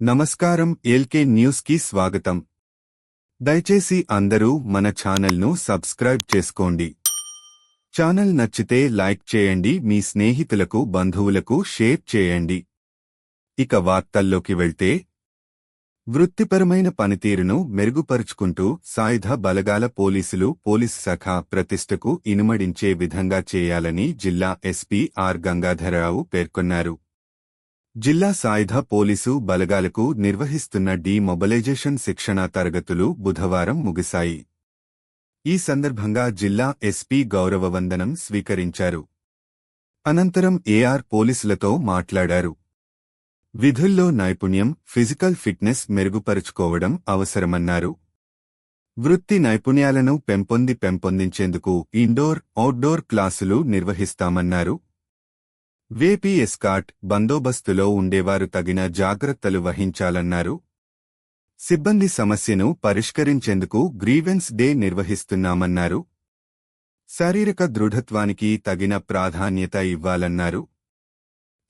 నమస్కారం ఎల్కే న్యూస్కి స్వాగతం. దయచేసి అందరూ మన ఛానల్ను సబ్స్క్రైబ్ చేసుకోండి. ఛానల్ నచ్చితే లైక్ చేయండి మీ స్నేహితులకు బంధువులకు షేర్ చేయండి. ఇక వార్తల్లోకి వెళ్తే వృత్తిపరమైన పనితీరును మెరుగుపరుచుకుంటూ సాయుధ బలగాల పోలీసులు పోలీసు శాఖ ప్రతిష్టకు ఇనుమడించే విధంగా చేయాలని జిల్లా ఎస్పీ ఆర్ గంగాధరరావు పేర్కొన్నారు. జిల్లా సాయుధ పోలీసు బలగాలకు నిర్వహిస్తున్న డీమొబలైజేషన్ శిక్షణా తరగతులు బుధవారం ముగిశాయి. ఈ సందర్భంగా జిల్లా ఎస్పీ గౌరవ వందనం స్వీకరించారు. అనంతరం ఏఆర్ పోలీసులతో మాట్లాడారు. విధుల్లో నైపుణ్యం ఫిజికల్ ఫిట్నెస్ మెరుగుపరుచుకోవడం అవసరమన్నారు. వృత్తి నైపుణ్యాలను పెంపొంది పెంపొందించేందుకు ఇండోర్ అవుట్డోర్ క్లాసులు నిర్వహిస్తామన్నారు. వేపీ ఎస్కాట్ బందోబస్తులో ఉండేవారు తగిన జాగ్రత్తలు వహించాలన్నారు. సిబ్బంది సమస్యను పరిష్కరించేందుకు గ్రీవెన్స్ డే నిర్వహిస్తున్నామన్నారు. శారీరక దృఢత్వానికి తగిన ప్రాధాన్యత ఇవ్వాలన్నారు.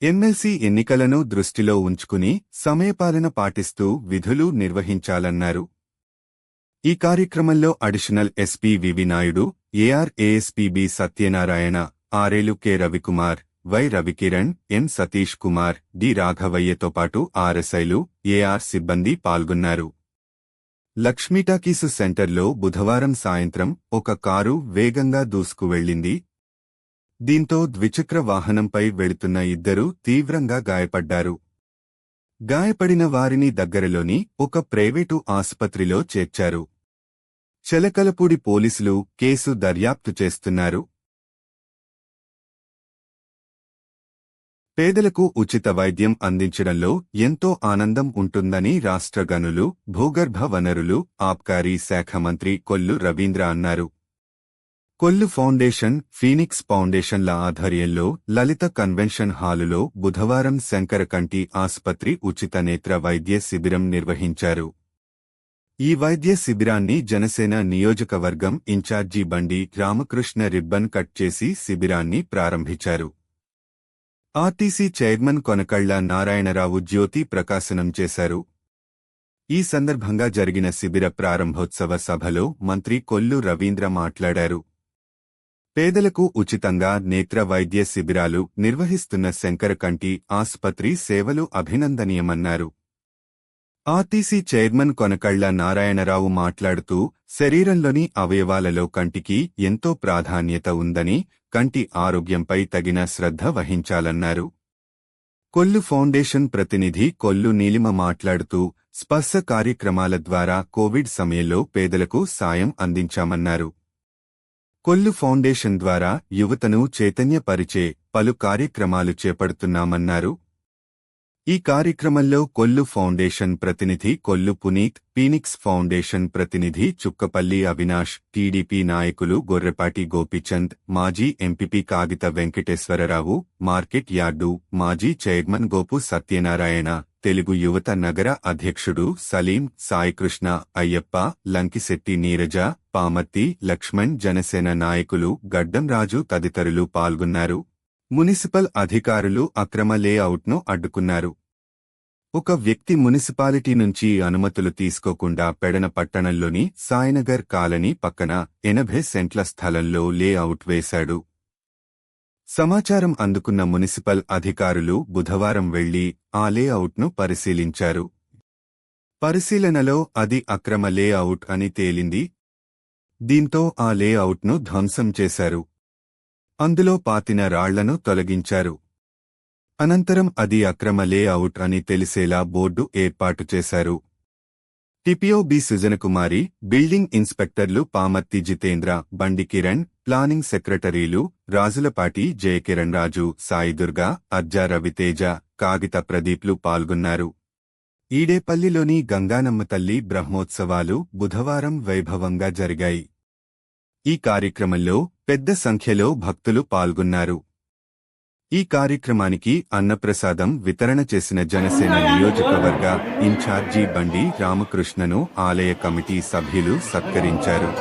ఎమ్మెల్సీ ఎన్నికలను దృష్టిలో ఉంచుకుని సమయపాలన పాటిస్తూ విధులు నిర్వహించాలన్నారు. ఈ కార్యక్రమంలో additional SP VV Naidu AR Satyanarayana ఆరేలు K Ravikumar Y Ravikiran N Satish Kumar D రాఘవయ్యతో పాటు ఆర్ఎస్ఐలు ఏఆర్ సిబ్బంది పాల్గొన్నారు. లక్ష్మీటాకీసు సెంటర్లో బుధవారం సాయంత్రం ఒక కారు వేగంగా దూసుకువెళ్ళింది దీంతో ద్విచక్ర వాహనంపై వెళుతున్న ఇద్దరు తీవ్రంగా గాయపడ్డారు. గాయపడిన వారిని దగ్గరలోని ఒక ప్రైవేటు ఆసుపత్రిలో చేర్చారు. చెలకలపూడి పోలీసులు కేసు దర్యాప్తు చేస్తున్నారు. పేదలకు ఉచిత వైద్యం అందించడంలో ఎంతో ఆనందం ఉంటుందని రాష్ట్ర గనులు భూగర్భ వనరులు ఆబ్కారీ శాఖ మంత్రి కొల్లు రవీంద్ర అన్నారు. కొల్లు ఫౌండేషన్ ఫీనిక్స్ ఫౌండేషన్ల ఆధ్వర్యంలో లలిత కన్వెన్షన్ హాలులో బుధవారం శంకరకంటి ఆసుపత్రి ఉచిత నేత్ర వైద్య శిబిరం నిర్వహించారు. ఈ వైద్య శిబిరాన్ని జనసేన నియోజకవర్గం ఇన్ఛార్జి బండి రామకృష్ణ రిబ్బన్ కట్ చేసి శిబిరాన్ని ప్రారంభించారు. ఆర్టీసీ చైర్మన్ కొనకళ్ళ నారాయణరావు జ్యోతి ప్రకాశనం చేశారు. ఈ సందర్భంగా జరిగిన శిబిర ప్రారంభోత్సవ సభలో మంత్రి కొల్లు రవీంద్ర మాట్లాడారు. పేదలకు ఉచితంగా నేత్ర వైద్య శిబిరాలు నిర్వహిస్తున్న శంకరకంటి ఆసుపత్రి సేవలు అభినందనీయమన్నారు. ఆర్టీసీ చైర్మన్ కొనకళ్ళ నారాయణరావు మాట్లాడుతూ శరీరంలోని అవయవాలలో కంటికి ఎంతో ప్రాధాన్యత ఉందని కంటి ఆరోగ్యంపై తగిన శ్రద్ధ వహించాలన్నారు. కొల్లు ఫౌండేషన్ ప్రతినిధి కొల్లు నీలిమ మాట్లాడుతూ స్పర్శ కార్యక్రమాల ద్వారా కోవిడ్ సమయంలో పేదలకు సాయం అందించామన్నారు. కొల్లు ఫౌండేషన్ ద్వారా యువతను చైతన్యపరిచే పలు కార్యక్రమాలు చేపడుతున్నామన్నారు. ఈ కార్యక్రమంలో కొల్లు ఫౌండేషన్ ప్రతినిధి కొల్లు పునీత్ పీనిక్స్ ఫౌండేషన్ ప్రతినిధి చుక్కపల్లి అవినాష్ టీడీపీ నాయకులు గొర్రెపాటి గోపిచంద్ మాజీ MPP Kagitha Venkateswara Rao market yard మాజీ చైర్మన్ గోపు సత్యనారాయణ తెలుగు యువత నగర అధ్యక్షుడు సలీం సాయికృష్ణ అయ్యప్ప లంకిశెట్టి నీరజ పామర్తి లక్ష్మణ్ జనసేన నాయకులు గడ్డం రాజు తదితరులు పాల్గొన్నారు. మునిసిపల్ అధికారులు అక్రమ లేఅవుట్ను అడ్డుకున్నారు. ఒక వ్యక్తి మున్సిపాలిటీ నుంచి అనుమతులు తీసుకోకుండా పెడన పట్టణంలోని సాయినగర్ కాలనీ పక్కన ఎనభై సెంట్ల స్థలంలో లేఅవుట్ వేశాడు. సమాచారం అందుకున్న మున్సిపల్ అధికారులు బుధవారం వెళ్ళి ఆ లేఅవుట్ను పరిశీలించారు. పరిశీలనలో అది అక్రమ లేఅవుట్ అని తేలింది. దీంతో ఆ లేఅవుట్ను ధ్వంసం చేశారు. అందులో పాతిన రాళ్ళను తొలగించారు. అనంతరం అది అక్రమ లేఅవుట్ అని తెలిసేలా బోర్డు ఏర్పాటు చేశారు. TPO B Sujanakumari building ఇన్స్పెక్టర్లు Pamarthi Jitendra Bandi Kiran planning సెక్రటరీలు రాజులపాటి జయకిరణ్ రాజు సాయిదుర్గ అర్జా రవితేజ కాగిత ప్రదీప్లు పాల్గొన్నారు. ఈడేపల్లిలోని గంగానమ్మ తల్లి బ్రహ్మోత్సవాలు బుధవారం వైభవంగా జరిగాయి. ఈ కార్యక్రమంలో పెద్ద సంఖ్యలో భక్తులు పాల్గొన్నారు. ఈ కార్యక్రమానికి అన్నప్రసాదం వితరణ చేసిన జనసేన నియోజకవర్గ ఇన్ఛార్జీ బండి రామకృష్ణను ఆలయ కమిటీ సభ్యులు సత్కరించారు.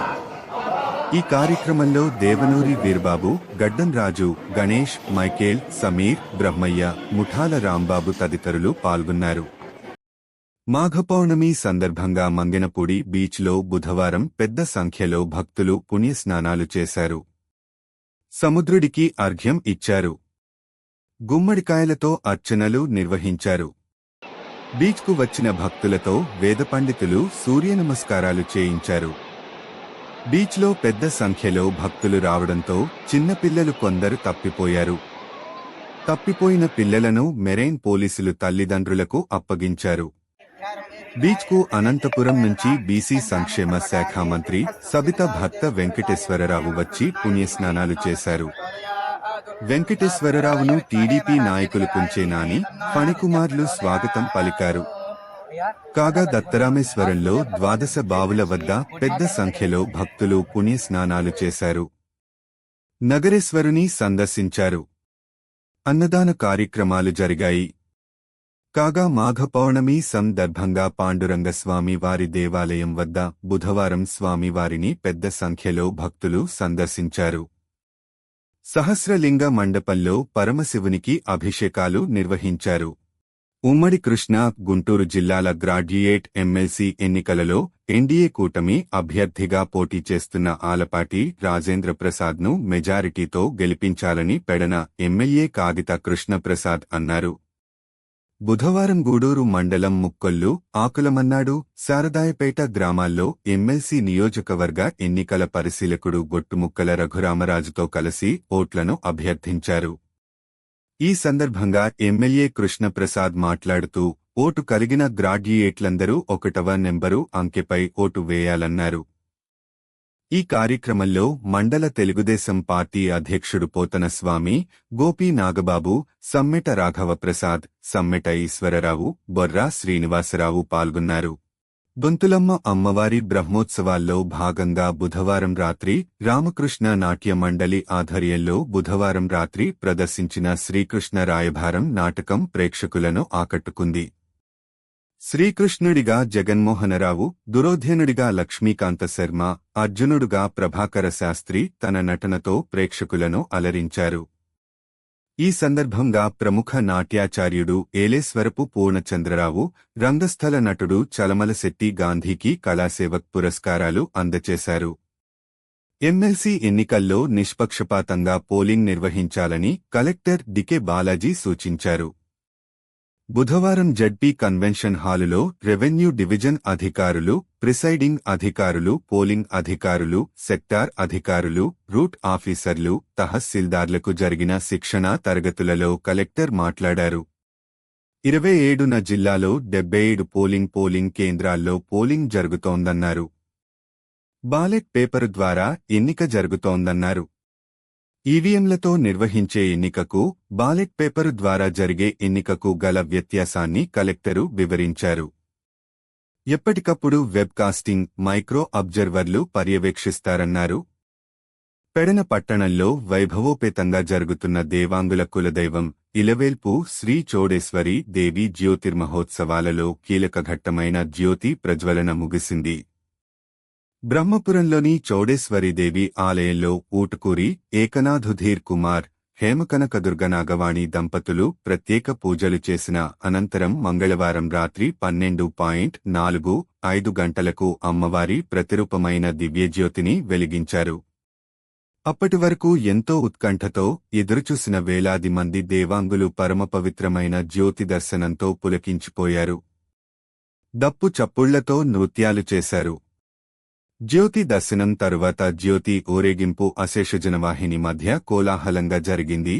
ఈ కార్యక్రమంలో దేవనూరి వీర్బాబు గడ్డం రాజు గణేష్ మైకేల్ సమీర్ బ్రహ్మయ్య ముఠాల రాంబాబు తదితరులు పాల్గొన్నారు. మాఘపౌర్ణమి సందర్భంగా మంగెనపూడి బీచ్లో బుధవారం పెద్ద సంఖ్యలో భక్తులు పుణ్యస్నానాలు చేశారు. సముద్రుడికి అర్ఘ్యం ఇచ్చారు. గుమ్మడికాయలతో అర్చనలు నిర్వహించారు. బీచ్కు వచ్చిన భక్తులతో వేద పండితులు సూర్య నమస్కారాలు చేయించారు. బీచ్లో పెద్ద సంఖ్యలో భక్తులు రావడంతో చిన్నపిల్లలు కొందరు తప్పిపోయారు. తప్పిపోయిన పిల్లలను మెరైన్ పోలీసులు తల్లిదండ్రులకు అప్పగించారు. బీచ్కు అనంతపురం నుంచి బీసీ సంక్షేమ శాఖ మంత్రి సబిత భక్త వెంకటేశ్వరరావు వచ్చి పుణ్యస్నానాలు చేశారు. వెంకటేశ్వరరావును టీడీపీ నాయకులు కుంచే నాని ఫణికుమార్లు స్వాగతం పలికారు. కాగా దత్తరామేశ్వరంలో ద్వాదశ బావుల వద్ద పెద్ద సంఖ్యలో భక్తులు పుణ్యస్నానాలు చేశారు. నగరేశ్వరుని సందర్శించారు. అన్నదాన కార్యక్రమాలు జరిగాయి. కాగా మాఘ పౌర్ణమి సందర్భంగా పాండురంగస్వామి వారి దేవాలయం వద్ద బుధవారం స్వామివారిని పెద్ద సంఖ్యలో భక్తులు సందర్శించారు. సహస్రలింగ మండపంలో పరమశివునికి అభిషేకాలు నిర్వహించారు. ఉమ్మడి కృష్ణా గుంటూరు జిల్లాల గ్రాడ్యుయేట్ ఎమ్మెల్సీ ఎన్నికలలో ఎన్డీఏ కూటమి అభ్యర్థిగా పోటీ చేస్తున్న ఆలపాటి రాజేంద్ర ప్రసాద్ను మెజారిటీతో గెలిపించాలని పెడన ఎమ్మెల్యే కాగిత కృష్ణప్రసాద్ అన్నారు. బుధవారం గూడూరు మండలం ముక్కొల్లు ఆకులమన్నాడు శారదాయపేట గ్రామాల్లో ఎమ్మెల్సీ నియోజకవర్గ ఎన్నికల పరిశీలకుడు గొట్టుముక్కల రఘురామరాజుతో కలిసి ఓట్లను అభ్యర్థించారు. ఈ సందర్భంగా ఎమ్మెల్యే కృష్ణప్రసాద్ మాట్లాడుతూ ఓటు కలిగిన గ్రాడ్యుయేట్లందరూ ఒకటవ నెంబరు అంకెపై ఓటు వేయాలన్నారు. ఈ కార్యక్రమంలో మండల తెలుగుదేశం పార్టీ అధ్యక్షుడు పోతన స్వామి గోపీ నాగబాబు సమ్మెట రాఘవప్రసాద్ సమ్మెట ఈశ్వరరావు బొర్రా శ్రీనివాసరావు పాల్గొన్నారు. గొంతులమ్మ అమ్మవారి బ్రహ్మోత్సవాల్లో భాగంగా బుధవారం రాత్రి రామకృష్ణ నాట్య మండలి ఆధ్వర్యంలో బుధవారం రాత్రి ప్రదర్శించిన శ్రీకృష్ణ రాయభారం నాటకం ప్రేక్షకులను ఆకట్టుకుంది. శ్రీకృష్ణుడిగా జగన్మోహనరావు దురోధ్యనుడిగా లక్ష్మీకాంత శర్మ అర్జునుడుగా ప్రభాకర శాస్త్రి తన నటనతో ప్రేక్షకులను అలరించారు. ఈ సందర్భంగా ప్రముఖ నాట్యాచార్యుడు ఏలేశ్వరపు పూర్ణచంద్రరావు రంగస్థల నటుడు చలమలశెట్టి గాంధీకి కళాసేవక్ పురస్కారాలు అందచేశారు. ఎమ్మెల్సీ ఎన్నికల్లో నిష్పక్షపాతంగా పోలింగ్ నిర్వహించాలని కలెక్టర్ డికే బాలాజీ సూచించారు. బుధవారం జడ్పీ కన్వెన్షన్ హాలులో రెవెన్యూ డివిజన్ అధికారులు ప్రిసైడింగ్ అధికారులు పోలింగ్ అధికారులు సెక్టార్ అధికారులు రూట్ ఆఫీసర్లు తహసీల్దార్లకు జరిగిన శిక్షణా తరగతులలో కలెక్టర్ మాట్లాడారు. ఇరవై ఏడున జిల్లాలో డెబ్బై ఏడు పోలింగ్ పోలింగ్ కేంద్రాల్లో పోలింగ్ జరుగుతోందన్నారు. బాలెట్ పేపరు ద్వారా ఎన్నిక జరుగుతోందన్నారు. ఈవీఎంలతో నిర్వహించే ఎన్నికకు బాలెట్ పేపరు ద్వారా జరిగే ఎన్నికకు గల వ్యత్యాసాన్ని కలెక్టరు వివరించారు. ఎప్పటికప్పుడు వెబ్కాస్టింగ్ మైక్రో అబ్జర్వర్లు పర్యవేక్షిస్తారన్నారు. పెడన పట్టణంలో వైభవోపేతంగా జరుగుతున్న దేవాంగుల కులదైవం ఇలవేల్పు శ్రీ చోడేశ్వరి దేవి జ్యోతిర్మహోత్సవాలలో కీలక ఘట్టమైన జ్యోతి ప్రజ్వలన ముగిసింది. బ్రహ్మపురంలోని చౌడేశ్వరీదేవి ఆలయంలో ఊటుకూరి ఏకనాథుధీర్ కుమార్ హేమకనకదుర్గ నాగవాణి దంపతులు ప్రత్యేక పూజలు చేసిన అనంతరం మంగళవారం రాత్రి పన్నెండు పాయింట్ నాలుగు ఐదు గంటలకు అమ్మవారి ప్రతిరూపమైన దివ్యజ్యోతిని వెలిగించారు. అప్పటి వరకు ఎంతో ఉత్కంఠతో ఎదురుచూసిన వేలాది మంది దేవాంగులు పరమపవిత్రమైన జ్యోతి దర్శనంతో పులకించిపోయారు. దప్పు చప్పుళ్ళతో నృత్యాలు చేశారు. జ్యోతి దర్శనం తరువాత జ్యోతి ఊరేగింపు అశేషజనవాహిని మధ్య కోలాహలంగా జరిగింది.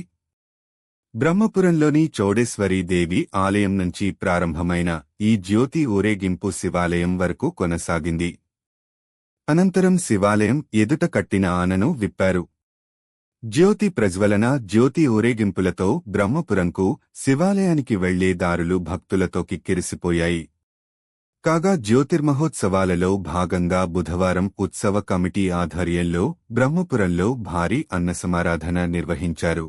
బ్రహ్మపురంలోని చౌడేశ్వరీ దేవి ఆలయం నుంచి ప్రారంభమైన ఈ జ్యోతి ఊరేగింపు శివాలయం వరకు కొనసాగింది. అనంతరం శివాలయం ఎదుట కట్టిన ఆనను విప్పారు. జ్యోతి ప్రజ్వలన జ్యోతి ఊరేగింపులతో బ్రహ్మపురంకు శివాలయానికి వెళ్ళే దారులు భక్తులతో కిక్కిరిసిపోయాయి. కాగా జ్యోతిర్మహోత్సవాలలో భాగంగా బుధవారం ఉత్సవ కమిటీ ఆధ్వర్యంలో బ్రహ్మపురంలో భారీ అన్న సమారాధన నిర్వహించారు.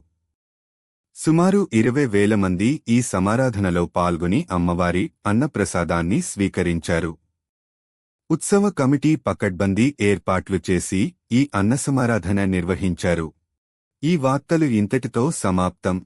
సుమారు ఇరవై వేల మంది ఈ సమారాధనలో పాల్గొని అమ్మవారి అన్నప్రసాదాన్ని స్వీకరించారు. ఉత్సవ కమిటీ పకడ్బందీ ఏర్పాట్లు చేసి ఈ అన్నసమారాధన నిర్వహించారు. ఈ వార్తలు ఇంతటితో సమాప్తం.